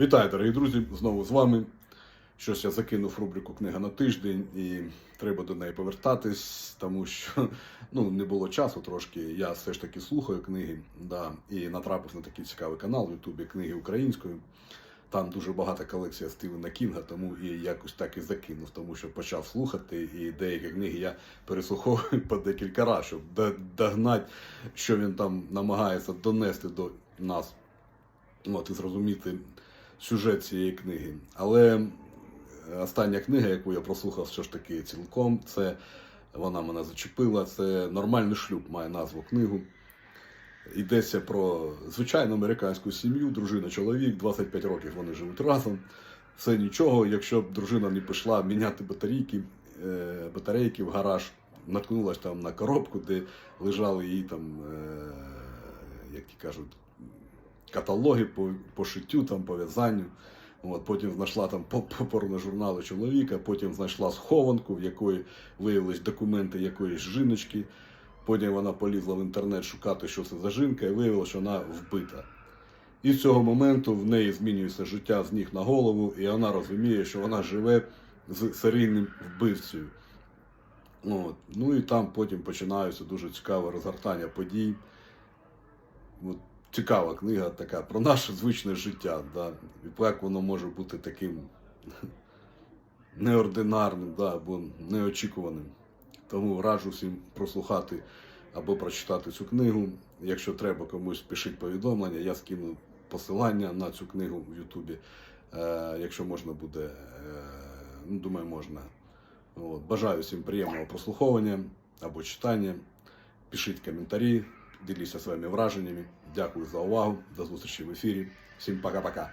Вітаю, дорогі друзі! Знову з вами. Щось я закинув рубрику Книга на тиждень і треба до неї повертатись, тому що ну, не було часу трошки. Я все ж таки слухаю книги, да, і натрапив на такий цікавий канал в Ютубі книги українською. Там дуже багата колекція Стівена Кінга, тому і якось так і закинув, тому що почав слухати, і деякі книги я переслуховую по декілька разів, щоб догнати, що він там намагається донести до нас. От, і зрозуміти сюжет цієї книги. Але остання книга, яку я прослухав все ж таки цілком, це вона мене зачепила. Це нормальний шлюб, має назву книгу. Йдеться про звичайну американську сім'ю, дружина, чоловік, 25 років вони живуть разом. Все нічого, якщо б дружина не пішла міняти батарейки, е, батарейки в гараж, наткнулась там на коробку, де лежали її там, е, як ті кажуть, каталоги по, по шиттю, там, по в'язанню. От, потім знайшла там по- по- порножурнали чоловіка, потім знайшла схованку, в якої виявились документи якоїсь жіночки. Потім вона полізла в інтернет шукати, що це за жінка, і виявилося, що вона вбита. І з цього моменту в неї змінюється життя з ніг на голову, і вона розуміє, що вона живе з серійним вбивцею. От. Ну і там потім починаються дуже цікаве розгортання подій. От, цікава книга така про наше звичне життя. Да? Як воно може бути таким неординарним да, або неочікуваним. Тому раджу всім прослухати або прочитати цю книгу. Якщо треба комусь пишіть повідомлення, я скину посилання на цю книгу в Ютубі. Е, якщо можна буде, е, ну, думаю, можна. От. Бажаю всім приємного прослуховування або читання. Пишіть коментарі, діліться своїми враженнями. Дякую за увагу. До зустрічі в ефірі. Всім пока-пока.